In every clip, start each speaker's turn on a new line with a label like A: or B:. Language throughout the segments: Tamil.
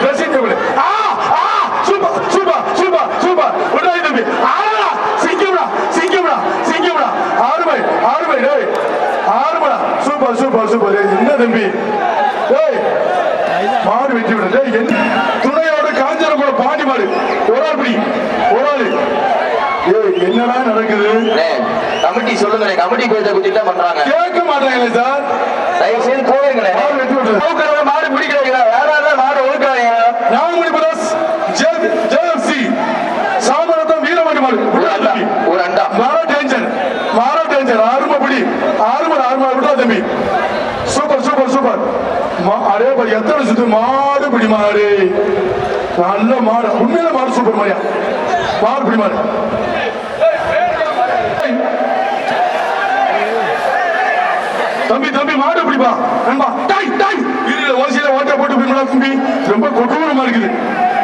A: ட்ரெஸ்ஸிங் டேபிள் ஆ ஆ சூப்பர் சூப்பர் சூப்பர் சூப்பர். விடாய் தம்பி ஆடா சிங்கம்டா சிங்கம்டா சிங்கம்டா. ஆறுமை ஆறுமை டேய். ஆறுமடா. Super super super. என்ன தம்பி? டேய் மாடு வெட்டி விடு. டேய் என்ன துணையோட காஞ்சன கூட பாண்டி மாடு. ஒரு ஆள் பிடி ஒரு ஆள். ஏய் என்னடா நடக்குது?
B: கமிட்டி சொல்லுங்களேன் கமிட்டி பேச குத்திட்டு தான் பண்றாங்க.
A: கேட்க மாட்டாங்களே சார்.
B: தயவு செய்து போயிருங்களேன்
A: மாடு வெட்டி விடு
B: ஒழுக்கிறவங்க மாடு பிடிக்கிறீங்களா வேற யாராவது மாடு ஒழுக்கிறாங்க
A: நாங்குடி பிரதர்ஸ் ஜே- ஜேஎஃப்சி சாமரத்தம் வீரமணி மாடு
B: ஒரு அண்டா ஒரு அண்டா
A: மாரா டேஞ்சர் மாரா டேஞ்சர் ஆறும பிடி ஆறும ஆறும விட்டா தம்பி சூப்பர் சூப்பர் சூப்பர் மா- அரே பாரு எத்தனை சுத்து மாடு பிடி மாடு? நல்ல மாடு. உண்மையில மாடு சூப்பர் மாதிரியா மாடு பிடி மாடு. தம்பி தம்பி மாடு பிடிப்பா. நண்பா டாய் டாய். இதுல ஓசியில ஓட்ட போட்டு போய் தம்பி. ரொம்ப கொடூரமா இருக்குது.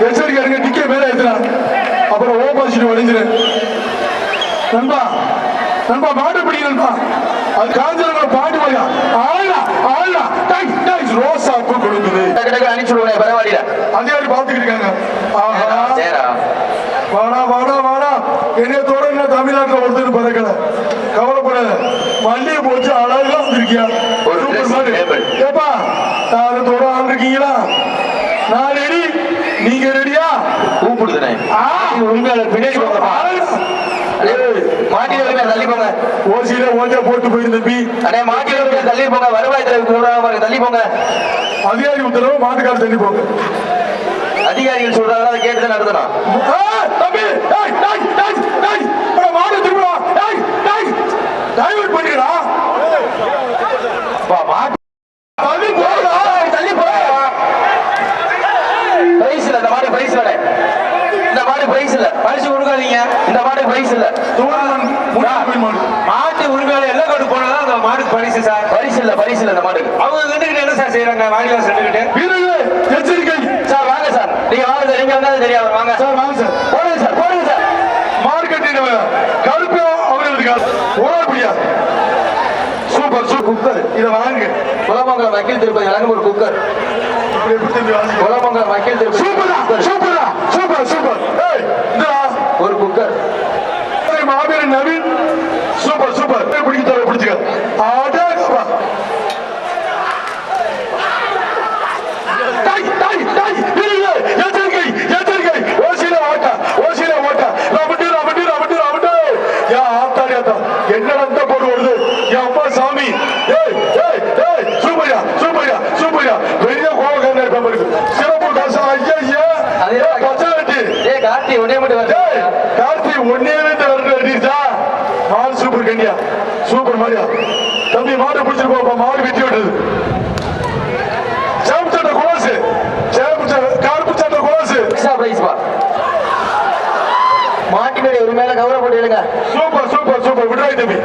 A: எச்சரிக்கை இருங்க டிக்கே மேல ஏத்துறா. அப்புறம் ஓ பாசிட்டிவ் அடைஞ்சிரு நண்பா நண்பா மாடு பிடி நண்பா. அது காஞ்சல பாட்டு மாதிரியா ஆளா ஆளா டாய் டாய் ரோசா பூ கொடுக்குது
B: டக்கு டக்கு அனுப்பிச்சுடுவேன் பரவாயில்ல
A: அதிகாரி பாத்துக்கிட்டு இருக்காங்க வாடா வாடா வாடா. என்னைய தோட என்ன தமிழ்நாட்டுல ஒருத்தர் பறக்கல. கவலைப்படாத. மல்லிகை போச்சு அழகா வந்திருக்கியா. ஏப்பா நாலு தோட ஆள் இருக்கீங்களா நான் ரெடி நீங்க ரெடியா?
B: கூப்பிடுதுனே உண்மையாளர் பின்னாடி போங்கப்பா
A: ஏய்,
B: மாட்டி வருங்க தள்ளி போங்க.
A: ஓசியில ஓட்ட போட்டு போயிருந்த தம்பி
B: அண்ணே மாட்டி வருங்க தள்ளி போங்க. வருவாய் தலைவர் தள்ளி போங்க.
A: அதிகாரி உத்தரவு மாட்டுக்கார தள்ளி போங்க.
B: அதிகாரிகள் சொல்றாங்க அதை கேட்டு தான் நடத்தணும்.
A: மாடு
B: மாட்டு மாடு மாடு மாடு
A: மாடு.
C: உரிமையாளர் எல்லாம் கொண்டு போனதான் அந்த பரிசு சார்.
B: பரிசு இல்ல பரிசு இல்ல மாடுக்கு.
C: அவங்க என்ன சார் செய்யறாங்க வாடிவாசல்
A: எச்சரிக்கை.
B: நீங்க வாங்க சார் நீங்க வந்தா தெரியாது வாங்க.
A: சார் வாங்க சார்.
B: போடுங்க சார் போடுங்க சார்.
A: மார்க்கெட்டின் கருப்பு அவர்களுக்கு ஓடக்கூடியா சூப்பர் சூப்பர். குக்கர் இதை வாங்குங்க.
B: குலமங்கலம் வக்கீல் திருப்பதி ஒரு குக்கர். குலமங்கலம் வக்கீல் திருப்பதி.
A: சூப்பரா சூப்பரா சூப்பர் சூப்பர் ஏய் இந்தா
B: ஒரு குக்கர்
A: ஏய், மாவீரன் நவீன் சூப்பர் சூப்பர் ஏய், பிடிக்க தர பிடிச்சுக்க ஆடா டாய் டாய் டாய் வீரர்களே எச்சரிக்கை எச்சரிக்கை ஓசில ஓட்ட ஓசில ஓட்ட ரபட்டு ரபட்டு ரபட்டு ரபட்டு யா ஆத்தாடி ஆத்தா என்னடா இந்த போடு வருது யா அம்மா சாமி ஏய் ஏய் ஏய் சூப்பர்யா சூப்பர்யா சூப்பர்யா பெரிய பாருங்க சிறப்பு காசா ஐயா ஐயா.
B: அது
A: ஏய், பச்சை வெட்டி.
B: ஏ கார்த்தி ஒன்னே மட்டும் வருது
A: கார்த்தி ஒன்னே ரெண்டு வரட்டு அடிச்சா மாடு சூப்பர் கண்டியா சூப்பர் மாடியா. தம்பி மாடு பிடிச்சிட்டு போப்பா. மாடு வெட்டி விட்டது. சேப்பு சட்டை குலாசு. சேப்பு சட்டை கருப்பு சட்டை குலாசு.
B: எக்ஸ்ட்ரா பிரைஸ் பா. மாட்டினுடைய உரிமையில கௌரவப்பட்டு எழுங்க.
A: Super super super. விடுறாய் தம்பி.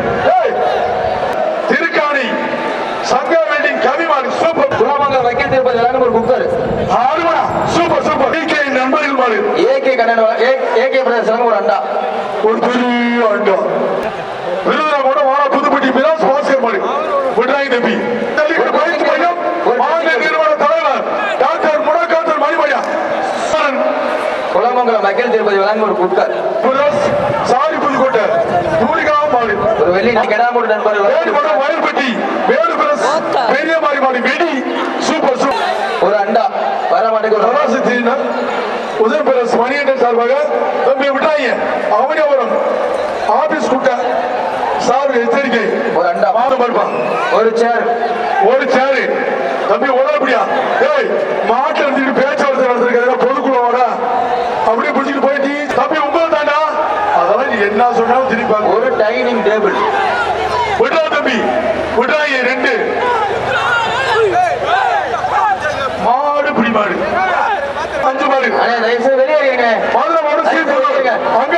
B: குலமங்கலம் வக்கீல் திருப்பதி ஒரு குக்கர்.
A: ஆறுமடா சூப்பர் சூப்பர். டிகே நண்பர்கள் மாடு.
B: ஏகே கண்ணன் ஏகே வழங்கும் ஒரு அண்டா.
A: ஒரு பெரிய அண்டா. விருதுல கூட வாழ புதுப்பட்டி மிராஸ் பாஸ்கர் மாடு. விடுறாய் தம்பி. தள்ளிக்கு பயிற்சி மையம். மாநில நிறுவன தலைவர் டாக்டர் முடக்காத்தர் மணிமயா.
B: குலமங்கலம் வக்கீல் திருப்பதி வழங்கும் ஒரு குக்கர்.
A: சாரி புதுக்கோட்டை. தூரிகா மாடு.
B: ஒரு வெள்ளி கெடாமூடு நண்பர்கள்
A: வேறுபடும் வயல்பட்டி. வேறு பிரஸ். பெரிய மாறி மாடு வெடி சூப்பர் சூப்பர்
B: ஒரு அண்டா வர மாட்டேங்க ஒரு
A: உதய பிரஸ் மணியண்டன் சார்பாக தம்பி விட்டாங்க அவனியாபுரம் ஆபீஸ் கூட்ட சார் எச்சரிக்கை.
B: ஒரு அண்டா.
A: மாடு பருப்பா.
B: ஒரு சேர்
A: ஒரு சேரு தம்பி உடம்படியா ஏய் மாட்டை எடுத்துட்டு I'm